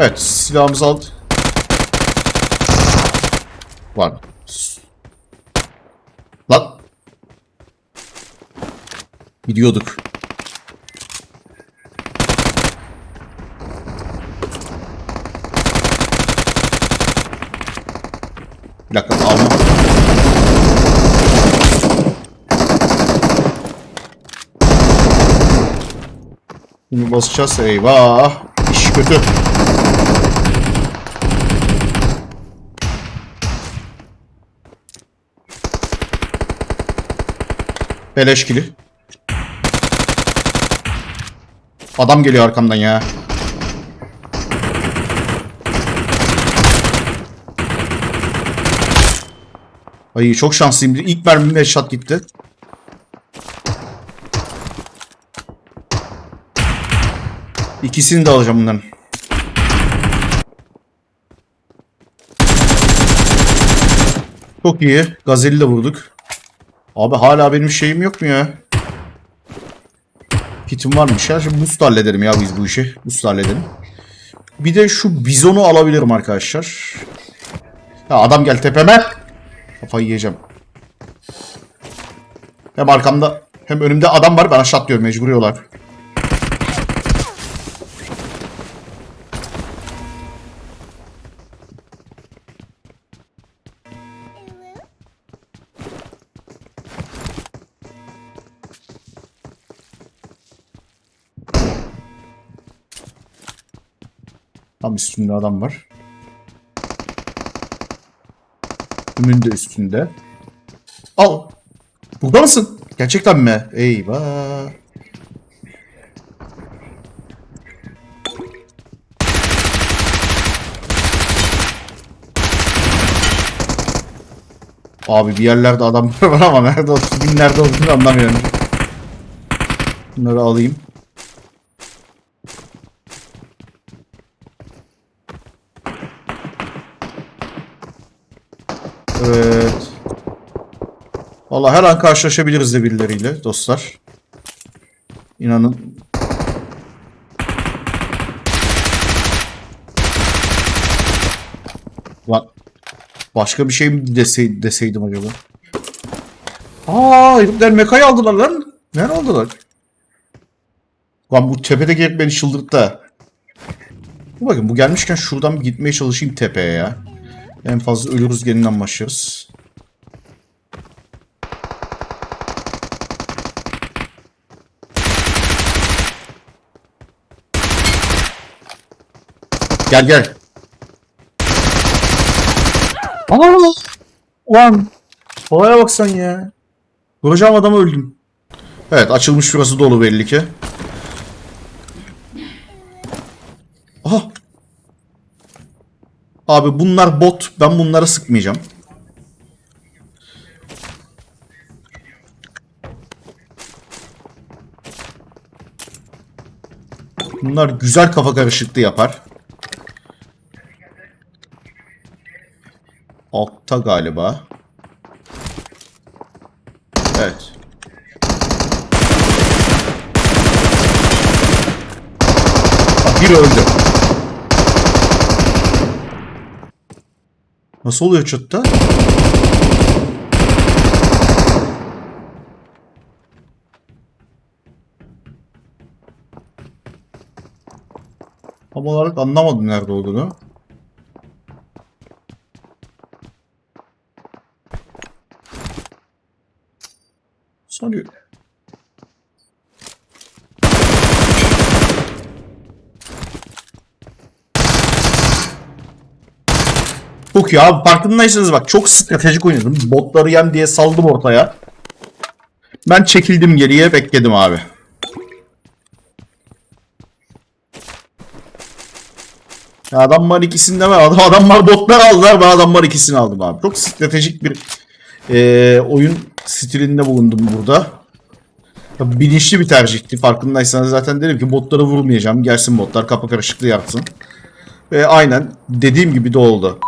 Evet silahımızı aldık. Var. Lan. Gidiyorduk. Bir dakika alma. Bunu basacağız. Eyvah. İş kötü. Beleşkili. Adam geliyor arkamdan ya. Ay çok şanslıyım. İlk mermim headshot gitti. İkisini de alacağım bunların. Çok iyi. Gazeli de vurduk. Abi hala benim şeyim yok mu ya? Kitim varmış ya. Şimdi boost hallederim ya biz bu işi. Boost halledelim. Bir de şu bizonu alabilirim arkadaşlar. Ya adam gel tepeme. Kafayı yiyeceğim. Hem arkamda hem önümde adam var. Ben aşağı atlıyorum mecburiyorlar. Tam üstünde adam var. Ümün de üstünde. Al. Burada mısın? Gerçekten mi? Eyvah. Abi bir yerlerde adam var ama nerede olduğunu, nerede olduğunu anlamıyorum. Bunları alayım. Evet. Vallahi her an karşılaşabiliriz de birileriyle dostlar. İnanın. Lan başka bir şey mi desey, deseydim acaba? Aa, herifler mekayı aldılar lan. Nerede aldılar? Lan bu tepede gelip beni çıldırttı. Dur bakın bu gelmişken şuradan gitmeye çalışayım tepeye ya. En fazla ölürüz gelinden başlarız. Gel gel. Aa! Ulan. Olaya bak sen ya. Vuracağım adamı öldüm. Evet açılmış şurası dolu belli ki. Aha. Abi bunlar bot. Ben bunlara sıkmayacağım. Bunlar güzel kafa karışıklığı yapar. Altta galiba. Evet. Bak, Biri öldü. Nasıl oluyor çatta? Tam olarak anlamadım nerede olduğunu. Sanıyorum. Çok iyi abi farkındaysanız bak çok stratejik oynadım. Botları yem diye saldım ortaya. Ben çekildim geriye bekledim abi. Ya adamlar ikisini de ben adam, adamlar botlar aldılar ben adamlar ikisini aldım abi. Çok stratejik bir eee, oyun stilinde bulundum burada. Tabii bilinçli bir tercihti. Farkındaysanız zaten dedim ki botlara vurmayacağım. Gelsin botlar kafa karışıklığı yapsın. Ve aynen dediğim gibi de oldu.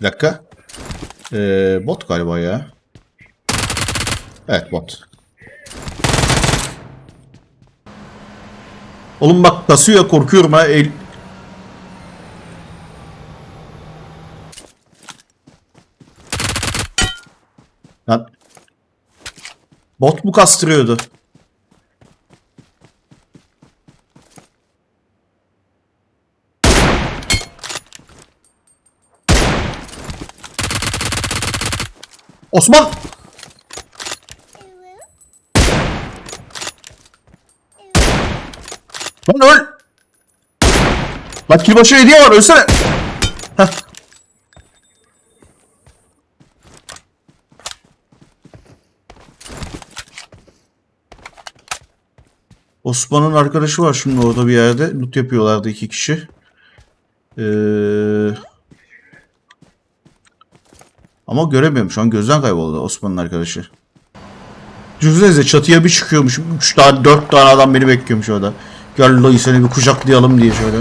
Bir dakika. Ee, bot galiba ya. Evet bot. Oğlum bak kasıyor korkuyorum ha. El... Lan Bot mu kastırıyordu? Osman! Lan öl! Lan kilbaşı hediye var ölsene! Heh. Osman'ın arkadaşı var şimdi orada bir yerde. Loot yapıyorlardı iki kişi. Ee... Ama göremiyorum. Şu an gözden kayboldu Osman'ın arkadaşı. Düşünsenize çatıya bir çıkıyormuş. 3 tane 4 tane adam beni bekliyormuş orada. Gel lan seni bir kucaklayalım diye şöyle.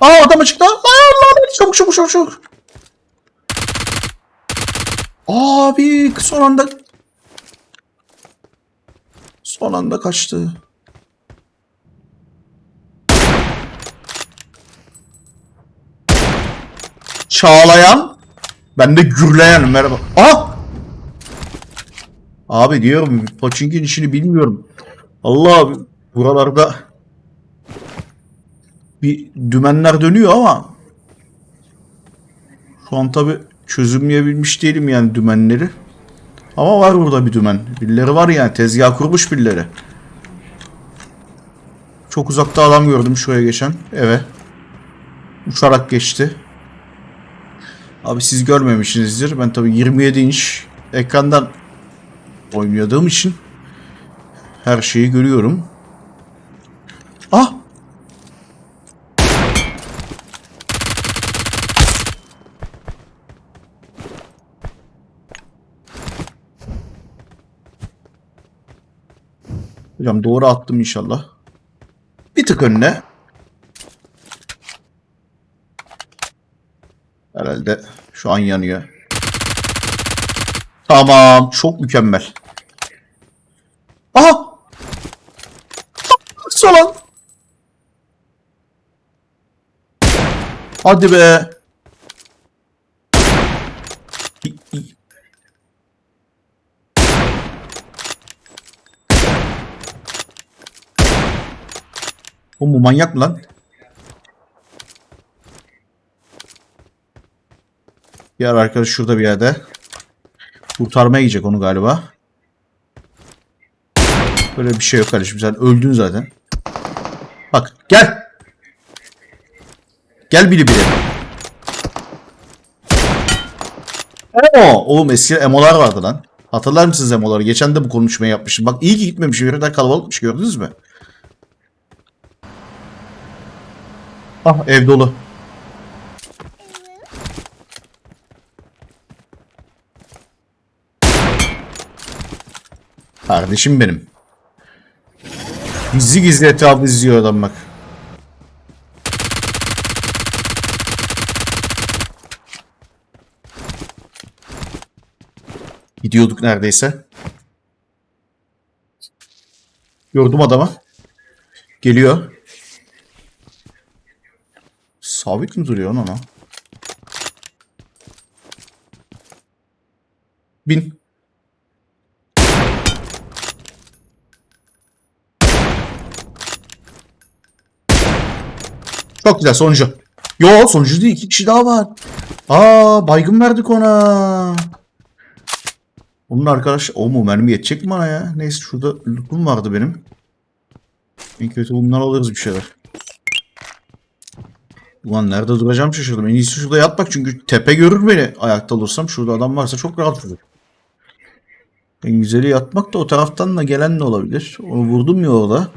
Aa adam çıktı. Aa, Allah çabuk çabuk çabuk çabuk. Abi son anda son anda kaçtı. Çağlayan ben de gürleyen merhaba. Ah! Abi diyorum Pochinki'nin işini bilmiyorum. Allah abi buralarda bir dümenler dönüyor ama şu an tabi çözümleyebilmiş değilim yani dümenleri. Ama var burada bir dümen. Birileri var yani tezgah kurmuş birileri. Çok uzakta adam gördüm şuraya geçen eve. Uçarak geçti. Abi siz görmemişsinizdir. Ben tabi 27 inç ekrandan oynadığım için her şeyi görüyorum. Ah! Hocam doğru attım inşallah. Bir tık önüne. Herhalde şu an yanıyor. Tamam. Çok mükemmel. Aha! Solan. Hadi be. O mu manyak mı lan? Diğer arkadaş şurada bir yerde. Kurtarmaya gidecek onu galiba. Böyle bir şey yok kardeşim. Sen öldün zaten. Bak gel. Gel biri biri. Oo, oğlum eski emolar vardı lan. Hatırlar mısınız emoları? Geçen de bu konuşmayı yapmıştım. Bak iyi ki gitmemişim. Yerden kalabalıkmış gördünüz mü? Ah ev dolu. Kardeşim benim. Gizli gizli etrafı izliyor adam bak. Gidiyorduk neredeyse. Gördüm adamı. Geliyor. Sabit mi duruyor ona? Bin. Çok güzel sonuncu. Yo sonuncu değil iki kişi daha var. Aa baygın verdik ona. Onun arkadaş o mu mermi yetecek mi bana ya? Neyse şurada lootum vardı benim. En kötü bundan alırız bir şeyler. Ulan nerede duracağım şaşırdım. En iyisi şurada yatmak çünkü tepe görür beni. Ayakta olursam şurada adam varsa çok rahat vurur. En güzeli yatmak da o taraftan da gelen de olabilir. Onu vurdum ya orada.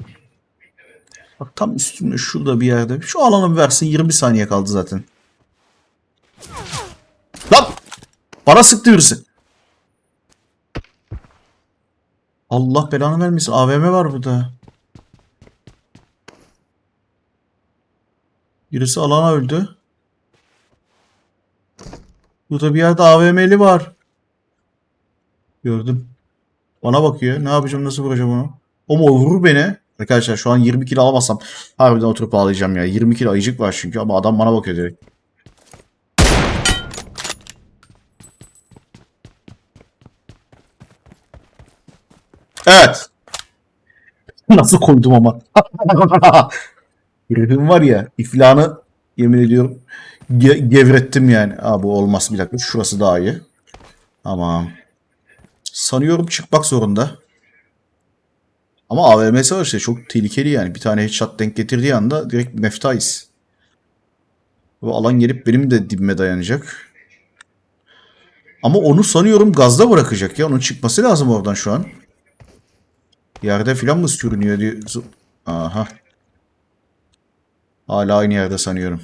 Bak tam üstümde şurada bir yerde. Şu alanı versin 20 saniye kaldı zaten. Lan! Bana sıktı birisi. Allah belanı vermesin. AVM var burada. Birisi alana öldü. Burada bir yerde AVM'li var. Gördüm. Bana bakıyor. Ne yapacağım? Nasıl vuracağım onu? O mu vurur beni? Arkadaşlar şu an 20 kilo alamazsam harbiden oturup ağlayacağım ya. 20 kilo ayıcık var çünkü ama adam bana bakıyor direkt. Evet. Nasıl koydum ama. Herifin var ya iflahını yemin ediyorum ge- gevrettim yani. Aa, olmaz bir dakika. Şurası daha iyi. Tamam. Sanıyorum çıkmak zorunda. Ama AVM'si var işte çok tehlikeli yani. Bir tane headshot denk getirdiği anda direkt meftayız. Bu alan gelip benim de dibime dayanacak. Ama onu sanıyorum gazda bırakacak ya. Onun çıkması lazım oradan şu an. Yerde filan mı sürünüyor diye. Aha. Hala aynı yerde sanıyorum.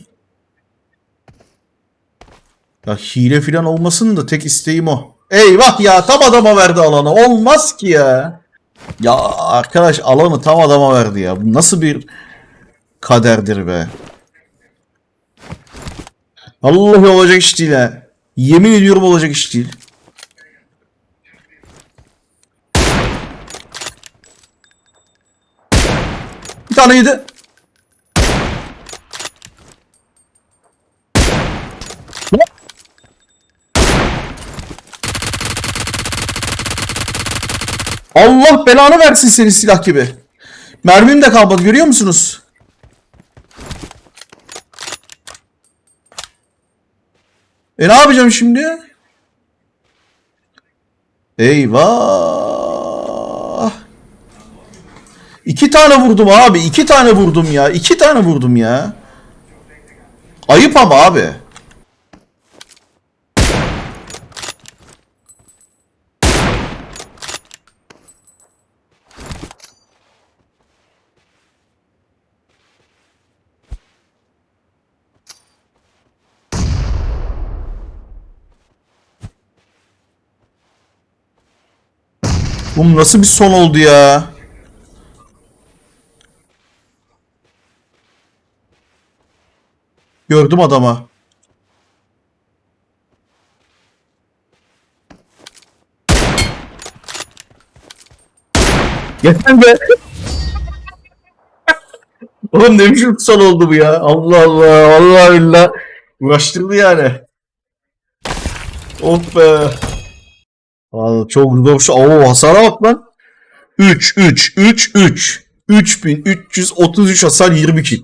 Ya hile filan olmasın da tek isteğim o. Eyvah ya tam adama verdi alanı. Olmaz ki ya. Ya arkadaş alanı tam adama verdi ya. Bu nasıl bir kaderdir be. Vallahi olacak iş değil ha. Yemin ediyorum olacak iş değil. Bir tane yedi. Allah belanı versin seni silah gibi. Mermim de kalmadı görüyor musunuz? E ne yapacağım şimdi? Eyvah. İki tane vurdum abi. iki tane vurdum ya. iki tane vurdum ya. Ayıp ama abi. Bu nasıl bir son oldu ya? Gördüm adama. Yeter be. Oğlum ne biçim son oldu bu ya? Allah Allah. Allah billah. Uğraştırdı yani. Of be. Vallahi çok zor şu. Oo hasara bak lan. 3 3 3 3. 3333 hasar 20 kill.